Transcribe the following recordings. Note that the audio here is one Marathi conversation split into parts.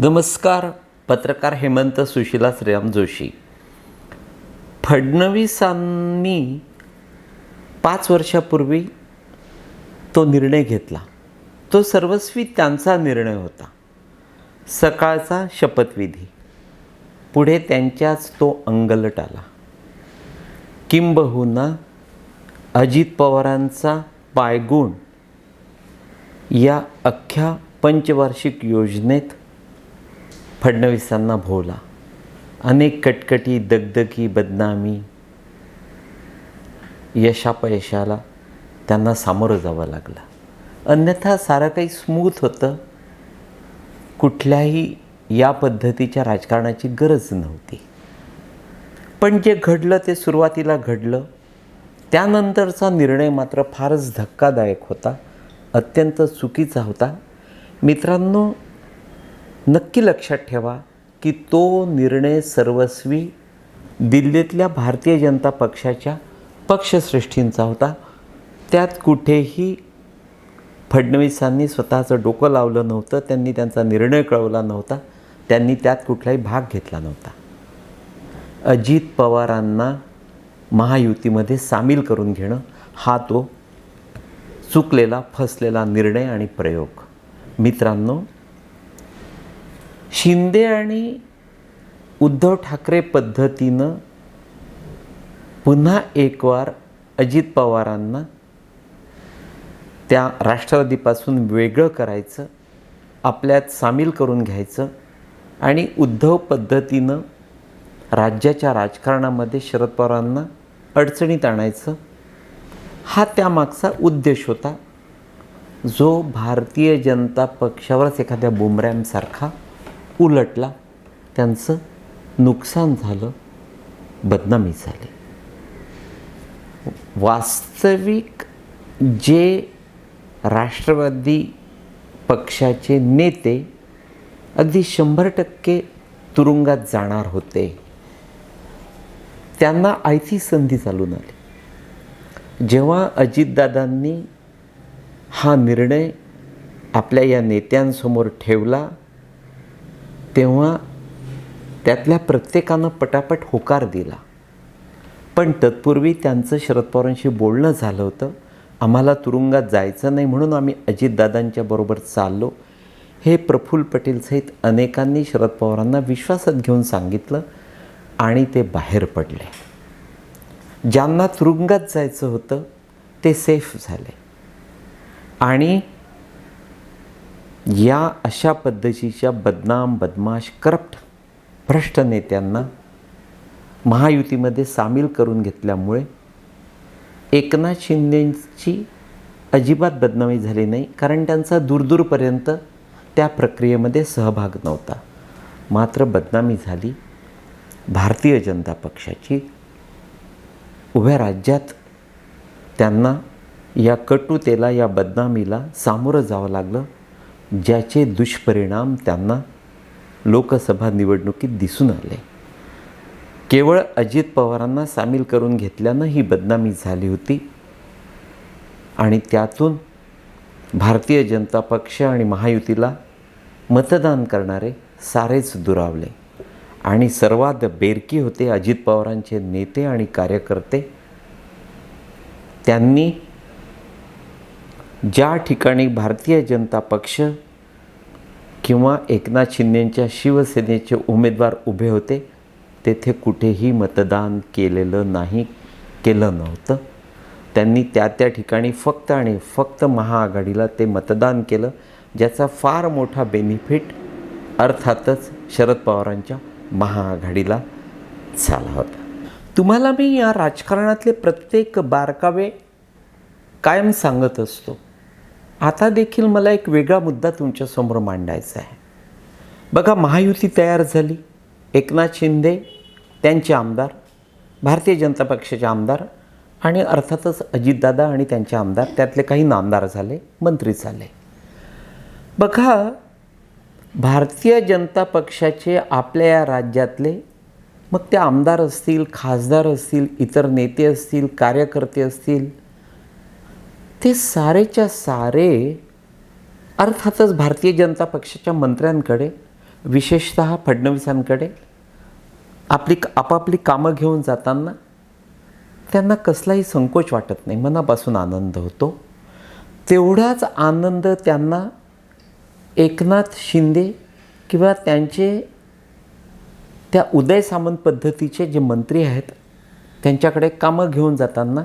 नमस्कार पत्रकार हेमंत सुशिला श्रीराम जोशी. फडणवीसांनी पाच वर्षापूर्वी तो निर्णय घेतला. तो सर्वस्वी त्यांचा निर्णय होता. सकाळचा शपथविधी. पुढे त्यांच्याच तो अंगलट आला. किंबहुना अजित पवारांचा पायगुण या अख्ख्या पंचवार्षिक योजनेत फडणवीसांना भोवला. अनेक कटकटी दगदगी बदनामी यशापयशाला त्यांना सामोरं जावं लागलं. अन्यथा सारं काही स्मूथ होतं. कुठल्याही या पद्धतीच्या राजकारणाची गरज नव्हती. पण जे घडलं ते सुरुवातीला घडलं. त्यानंतरचा निर्णय मात्र फारच धक्कादायक होता. अत्यंत चुकीचा होता. मित्रांनो नक्की लक्षात ठेवा की तो निर्णय सर्वस्वी दिल्लीतल्या भारतीय जनता पक्षाच्या पक्षश्रेष्ठींचा होता. त्यात कुठेही फडणवीसांनी स्वतःचं डोकं लावलं नव्हतं त्यांनी त्यांचा निर्णय कळवला नव्हता त्यांनी त्यात कुठलाही भाग घेतला नव्हता. अजित पवारांना महायुतीमध्ये सामील करून घेणं हा तो चुकलेला फसलेला निर्णय आणि प्रयोग. मित्रांनो शिंदे आणि उद्धव ठाकरे पद्धतीनं पुन्हा एकवार अजित पवारांना त्या राष्ट्रवादीपासून वेगळं करायचं आपल्यात सामील करून घ्यायचं आणि उद्धव पद्धतीनं राज्याच्या राजकारणामध्ये शरद पवारांना अडचणीत आणायचं हा त्यामागचा उद्देश होता. जो भारतीय जनता पक्षावरच एखाद्या बुमऱ्यांसारखा उलटला त्यांचं नुकसान झालं बदनामी झाली. वास्तविक जे राष्ट्रवादी पक्षाचे नेते अगदी शंभर टक्के तुरुंगात जाणार होते त्यांना आयती संधी चालून आली. जेव्हा अजितदादांनी हा निर्णय आपल्या या नेत्यांसमोर ठेवला तेव्हा त्यातल्या प्रत्येकानं पटापट होकार दिला. पण तत्पूर्वी त्यांचं शरद पवारांशी बोलणं झालं होतं. आम्हाला तुरुंगात जायचं नाही म्हणून आम्ही अजितदादांच्या बरोबर चाललो. हे प्रफुल्ल पटेल सहित अनेकांनी शरद पवारांना विश्वासात घेऊन सांगितलं आणि ते बाहेर पडले. ज्यांना तुरुंगात जायचं होतं ते सेफ झाले. आणि या अशा पद्धतीच्या बदनाम बदमाश करप्ट भ्रष्ट नेत्यांना महायुतीमध्ये सामील करून घेतल्यामुळे एकनाथ शिंदेची अजिबात बदनामी झाली नाही कारण त्यांचा दूरदूरपर्यंत त्या प्रक्रियेमध्ये सहभाग नव्हता. मात्र बदनामी झाली. भारतीय जनता पक्षाची उभ्या राज्यात त्यांना या कटुतेला या बदनामीला सामोरं जावं लागलं. ज्याचे दुष्परिणाम त्यांना लोकसभा निवडणुकीत दिसून आले. केवळ अजित पवारांना सामील करून घेतल्यानं ही बदनामी झाली होती. आणि त्यातून भारतीय जनता पक्ष आणि महायुतीला मतदान करणारे सारेच दुरावले. आणि सर्वात बेरकी होते अजित पवारांचे नेते आणि कार्यकर्ते त्यांनी ज्या ठिकाणी भारतीय जनता पक्ष किंवा एकनाथ शिंदेंच्या शिवसेनेचे उमेदवार उभे होते तेथे कुठेही मतदान केलेलं नाही केलं नव्हतं. त्यांनी त्या त्या ठिकाणी फक्त आणि फक्त महाआघाडीला ते मतदान केलं ज्याचा फार मोठा बेनिफिट अर्थातच शरद पवारांच्या महाआघाडीला झाला होता. तुम्हाला मी या राजकारणातले प्रत्येक बारकावे कायम सांगत असतो. आता देखील मला एक वेगळा मुद्दा तुमच्यासमोर मांडायचा आहे. बघा महायुती तयार झाली. एकनाथ शिंदे त्यांचे आमदार भारतीय जनता पक्षाचे आमदार आणि अर्थातच अजितदादा आणि त्यांचे आमदार त्यातले काही नामदार झाले मंत्री झाले. बघा भारतीय जनता पक्षाचे आपल्या या राज्यातले मग ते आमदार असतील खासदार असतील इतर नेते असतील कार्यकर्ते असतील ते सारेच्या सारे अर्थातच भारतीय जनता पक्षाच्या मंत्र्यांकडे विशेषत फडणवीसांकडे आपली आपापली कामं घेऊन जाताना त्यांना कसलाही संकोच वाटत नाही. मनापासून आनंद होतो. तेवढाच आनंद त्यांना एकनाथ शिंदे किंवा त्यांचे त्या उदय सामंत पद्धतीचे जे मंत्री आहेत त्यांच्याकडे कामं घेऊन जाताना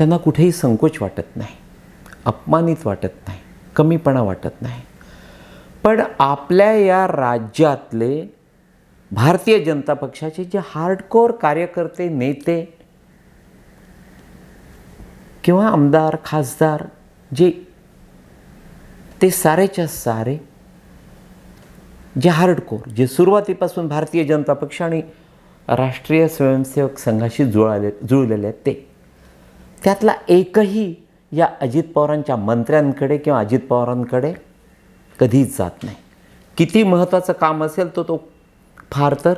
त्यांना कुठेही संकोच वाटत नाही अपमानित वाटत नाही कमीपणा वाटत नाही. पण आपल्या या राज्यातले भारतीय जनता पक्षाचे जे हार्डकोर कार्यकर्ते नेते किंवा आमदार खासदार जे ते सारेच्या सारे जे हार्डकोर जे सुरुवातीपासून भारतीय जनता पक्ष आणि राष्ट्रीय स्वयंसेवक संघाशी जुळाले जुळलेले आहेत ते. त्यातला एकही या अजित पवारांच्या मंत्र्यांकडे किंवा अजित पवारांकडे कधीच जात नाही. किती महत्त्वाचं काम असेल तो तो फार तर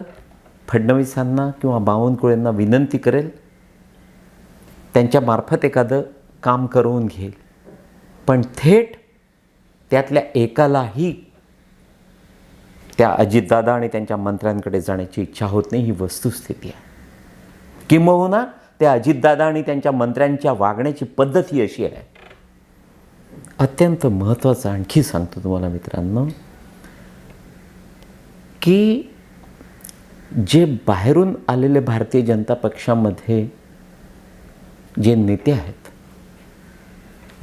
फडणवीसांना किंवा बावनकुळेंना विनंती करेल. त्यांच्यामार्फत एखादं काम करवून घेईल. पण थेट त्यातल्या एकालाही त्या अजितदादा आणि त्यांच्या मंत्र्यांकडे जाण्याची इच्छा होत नाही ही वस्तुस्थिती आहे. किंबहुना त्या अजितदादा आणि त्यांच्या मंत्र्यांच्या वागण्याची पद्धत ही अशी आहे. अत्यंत महत्त्वाचं आणखी सांगतो तुम्हाला मित्रांनो की जे बाहेरून आलेले भारतीय जनता पक्षामध्ये जे नेते आहेत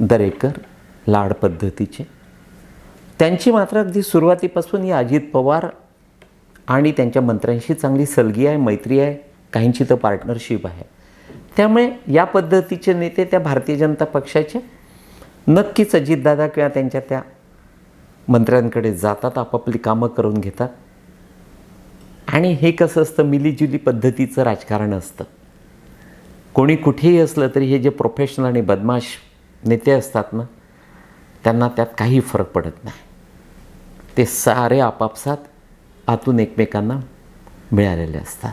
दरेकर लाड पद्धतीचे त्यांची मात्र अगदी सुरुवातीपासून या अजित पवार आणि त्यांच्या मंत्र्यांशी चांगली सलगी आहे मैत्री आहे काहींची तर पार्टनरशिप आहे. त्यामुळे या पद्धतीचे नेते त्या भारतीय जनता पक्षाचे नक्कीच अजितदादा किंवा त्यांच्या त्या मंत्र्यांकडे जातात आपापली कामं करून घेतात. आणि हे कसं असतं मिलीजुली पद्धतीचं राजकारण असतं. कोणी कुठेही असलं तरी हे जे प्रोफेशनल आणि बदमाश नेते असतात ना त्यांना त्यात काही फरक पडत नाही. ते सारे आपापसात आतून एकमेकांना मिळालेले असतात.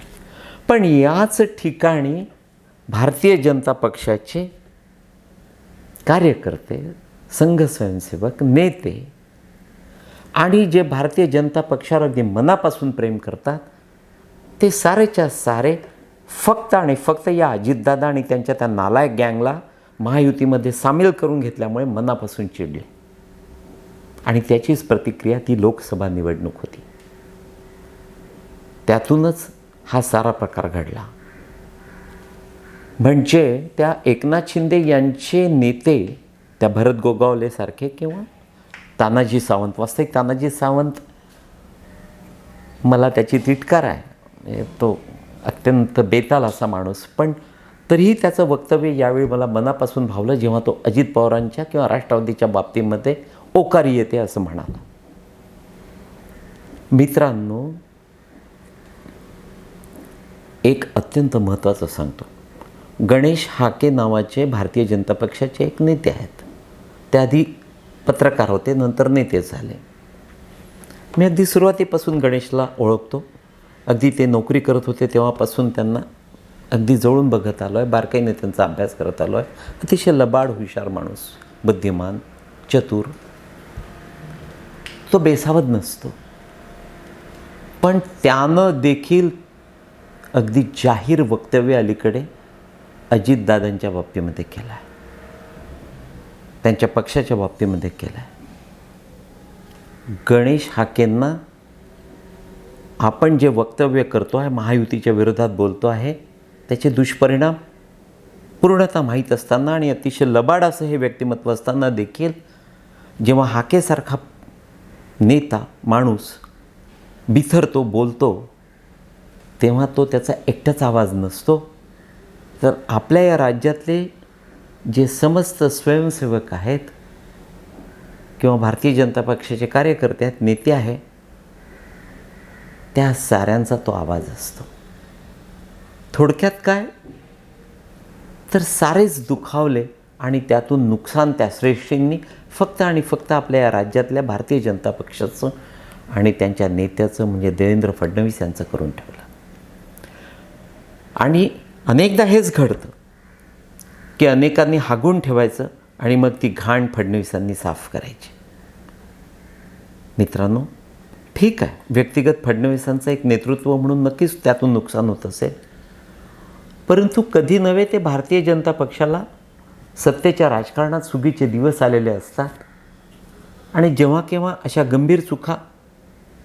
पण याच ठिकाणी भारतीय जनता पक्षाचे कार्यकर्ते संघ स्वयंसेवक नेते आणि जे भारतीय जनता पक्षाला अगदी मनापासून प्रेम करतात ते सारेच्या सारे फक्त आणि फक्त या अजितदादा आणि त्यांच्या त्या नालायक गँगला महायुतीमध्ये सामील करून घेतल्यामुळे मनापासून चिडले. आणि त्याचीच प्रतिक्रिया ती लोकसभा निवडणूक होती. त्यातूनच हा सारा प्रकार घडला. म्हणजे त्या एकनाथ शिंदे यांचे नेते त्या भरत गोगावलेसारखे किंवा तानाजी सावंत. वास्तविक तानाजी सावंत मला त्याची तिटकार आहे. तो अत्यंत बेताल असा माणूस. पण तरीही त्याचं वक्तव्य यावेळी मला मनापासून भावलं जेव्हा तो अजित पवारांच्या किंवा राष्ट्रवादीच्या बाबतीमध्ये ओकारी येते असं म्हणाला. मित्रांनो एक अत्यंत महत्त्वाचं सांगतो. गणेश हाके नावाचे भारतीय जनता पक्षाचे एक नेते आहेत. ते आधी पत्रकार होते नंतर नेते झाले. मी अगदी सुरुवातीपासून गणेशला ओळखतो. अगदी ते नोकरी करत होते तेव्हापासून त्यांना अगदी जवळून बघत आलो आहे बारकाईने त्यांचा अभ्यास करत आलो आहे अतिशय लबाड हुशार माणूस बुद्धिमान चतुर. तो बेसावत नसतो. पण त्यानं देखील अगदी जाहीर वक्तव्य अलीकडे अजितदादांच्या बाबतीमध्ये केला आहे त्यांच्या पक्षाच्या बाबतीमध्ये केला आहे गणेश हाकेंना आपण जे वक्तव्य करतो आहे महायुतीच्या विरोधात बोलतो आहे त्याचे दुष्परिणाम पूर्णतः माहीत असताना आणि अतिशय लबाड असं हे व्यक्तिमत्व असताना देखील जेव्हा हाकेसारखा नेता माणूस बिथरतो बोलतो तेव्हा तो त्याचा एकटाच आवाज नसतो. तर आपल्या या राज्यातले जे समस्त स्वयंसेवक आहेत किंवा भारतीय जनता पक्षाचे कार्यकर्ते आहेत नेते आहे त्या साऱ्यांचा तो आवाज असतो. थोडक्यात काय? तर सारेच दुखावले आणि त्यातून नुकसान त्या श्रेष्ठींनी फक्त आणि फक्त आपल्या या राज्यातल्या भारतीय जनता पक्षाचं आणि त्यांच्या नेत्याचं म्हणजे देवेंद्र फडणवीस यांचं करून ठेवलं. आणि अनेकदा हेच घडतं की अनेकांनी हागून ठेवायचं आणि मग ती घाण फडणवीसांनी साफ करायची. मित्रांनो ठीक आहे व्यक्तिगत फडणवीसांचं एक नेतृत्व म्हणून नक्कीच त्यातून नुकसान होत असेल. परंतु कधी नव्हे ते भारतीय जनता पक्षाला सत्तेच्या राजकारणात सुगीचे दिवस आलेले असतात. आणि जेव्हा केव्हा अशा गंभीर चुका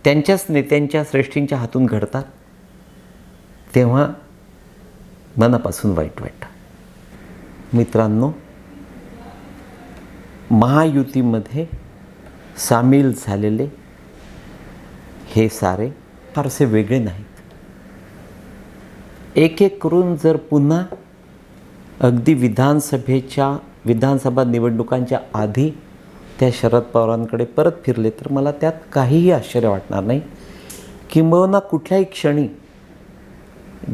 त्यांच्याच नेत्यांच्या श्रेष्ठींच्या हातून घडतात तेव्हा मनापासून वाईट वाटतं मित्रांनो महायुतीमध्ये सामील झालेले हे सारे फारसे वेगळे नाहीत. एक एक करून जर पुन्हा अगदी विधानसभेच्या विधानसभा निवडणुकांच्या आधी त्या शरद पवारांकडे परत फिरले तर मला त्यात काहीही आश्चर्य वाटणार नाही. किंबहुना कुठल्याही क्षणी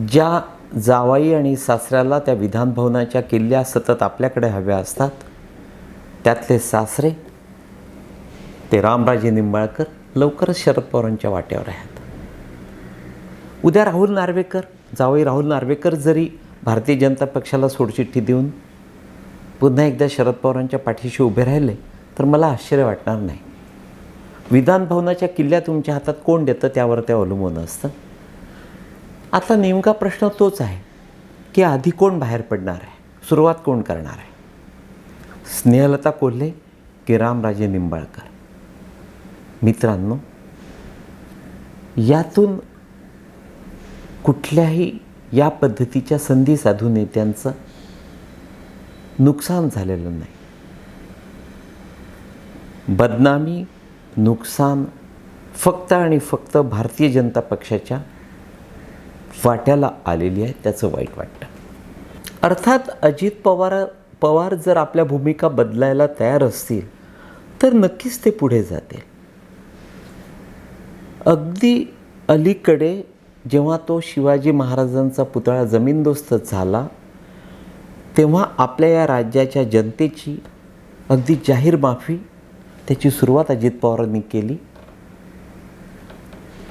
ज्या जावाई आणि सासऱ्याला त्या विधानभवनाच्या किल्ल्या सतत आपल्याकडे हव्या असतात. त्यातले सासरे ते रामराजे निंबाळकर लवकरच शरद पवारांच्या वाट्यावर आहेत. उद्या राहुल नार्वेकर जावई राहुल नार्वेकर जरी भारतीय जनता पक्षाला सोडचिठ्ठी देऊन पुन्हा एकदा शरद पवारांच्या पाठीशी उभे राहिले तर मला आश्चर्य वाटणार नाही. विधानभवनाच्या किल्ल्या तुमच्या हातात कोण देतं त्यावर ते अवलंबून असतं? आता नेमका प्रश्न तोच आहे की आधी कोण बाहेर पडणार आहे? सुरुवात कोण करणार आहे? स्नेहलता कोल्हे की रामराजे निंबाळकर? मित्रांनो यातून कुठल्याही या पद्धतीच्या संधी साधू नेत्यांचं नुकसान झालेलं नाही. बदनामी नुकसान फक्त आणि फक्त भारतीय जनता पक्षाच्या वाट्याला आलेली आहे त्याचं वाईट वाटतं. अर्थात अजित पवार पवार जर आपल्या भूमिका बदलायला तयार असतील तर नक्कीच ते पुढे जातील. अगदी अलीकडे जेव्हा तो शिवाजी महाराजांचा पुतळा जमीनदोस्त झाला तेव्हा आपल्या या राज्याच्या जनतेची अगदी जाहीर माफी त्याची सुरुवात अजित पवारांनी केली.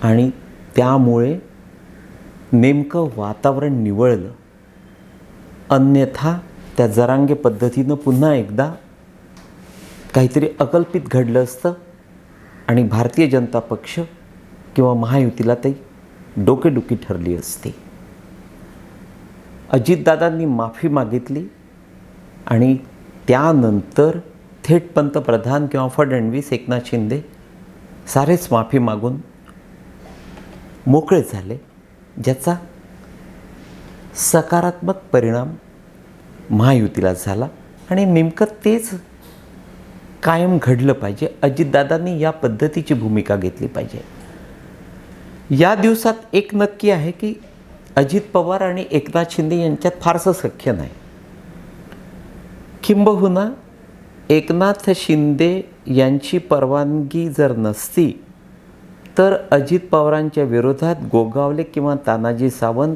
आणि त्यामुळे नेमकं वातावरण निवळलं. अन्यथा त्या जरांगे पद्धतीनं पुन्हा एकदा काहीतरी अकल्पित घडलं असतं आणि भारतीय जनता पक्ष किंवा महायुतीला ते डोकेडुकी ठरली असती. अजितदादांनी माफी मागितली आणि त्यानंतर थेट पंतप्रधान किंवा फडणवीस एकनाथ शिंदे सारेच माफी मागून मोकळे झाले. ज्याचा सकारात्मक परिणाम महायुतीला झाला आणि नेमकं तेच कायम घडलं पाहिजे. अजितदादांनी या पद्धतीची भूमिका घेतली पाहिजे. या दिवसात एक नक्की आहे की अजित पवार आणि एकनाथ शिंदे यांच्यात फारसं सख्य नाही. किंबहुना एकनाथ शिंदे यांची परवानगी जर नसती तर अजित पवारांच्या विरोधात गोगावले किंवा तानाजी सावंत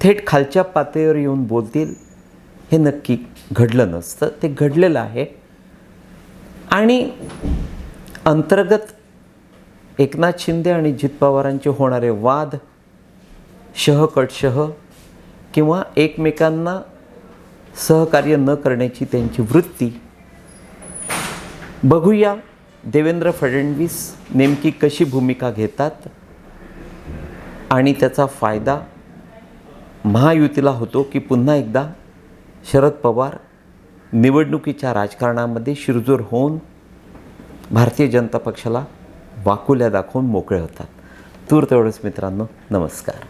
थेट खालच्या पातळीवर येऊन बोलतील हे नक्की घडलं नसतं. ते घडलेलं आहे. आणि अंतर्गत एकनाथ शिंदे आणि अजित पवारांचे होणारे वाद शहकटशह किंवा एकमेकांना सहकार्य न करण्याची त्यांची वृत्ती बघूया. देवेंद्र फडणवीस नेमकी कशी भूमिका घेतात आणि त्याचा फायदा महायुतीला होतो की पुन्हा एकदा शरद पवार निवडणुकीच्या राजकारणामध्ये शिरजोर होऊन भारतीय जनता पक्षाला वाकुल्या दाखवून मोकळे होतात. तूर तेवढंच मित्रांनो. नमस्कार.